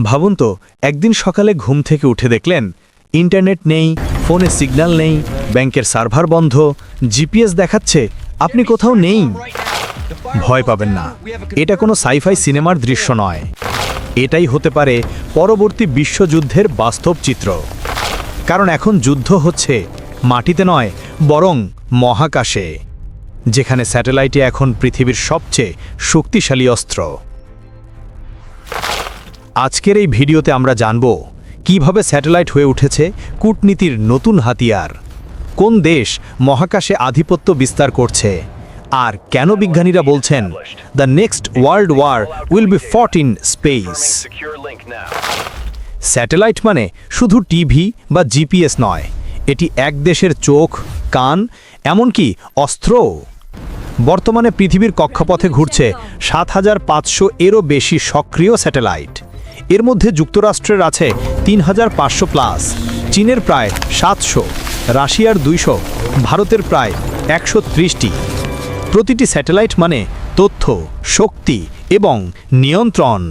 ভাবুন তো, একদিন সকালে ঘুম থেকে উঠে দেখলেন ইন্টারনেট নেই, ফোনে সিগন্যাল নেই, ব্যাংকের সার্ভার বন্ধ, জিপিএস দেখাচ্ছে, আপনি কোথাও নেই। ভয় পাবেন না, এটা কোনো সাইফাই সিনেমার দৃশ্য নয়। এটাই হতে পারে পরবর্তী বিশ্বযুদ্ধের বাস্তব চিত্র। কারণ এখন যুদ্ধ হচ্ছে, মাটিতে নয়, বরং মহাকাশে, যেখানে স্যাটেলাইটে এখন পৃথিবীর সবচেয়ে শক্তিশালী অস্ত্র। আজকের এই ভিডিওতে আমরা জানব কীভাবে স্যাটেলাইট হয়ে উঠেছে কূটনীতির নতুন হাতিয়ার। কোন দেশ মহাকাশে আধিপত্য বিস্তার করছে? আর কেন বিজ্ঞানীরা বলছেন the next world war will be fought in space. Satellite মানে শুধু টিভি বা জিপিএস নয়, এটি এক দেশের চোখ, কান, এমনকি অস্ত্র বর্তমানে পৃথিবীর কক্ষপথে ঘুরছে সাত হাজার পাঁচশো এরও বেশি সক্রিয় স্যাটেলাইট। এর মধ্যে যুক্তরাষ্ট্রের আছে তিন হাজার পাঁচশো প্লাস, চীনের প্রায় সাতশো, রাশিয়ার দুইশো, ভারতের প্রায় একশো ত্রিশটি। প্রতিটি স্যাটেলাইট মানে তথ্য, শক্তি এবং নিয়ন্ত্রণ।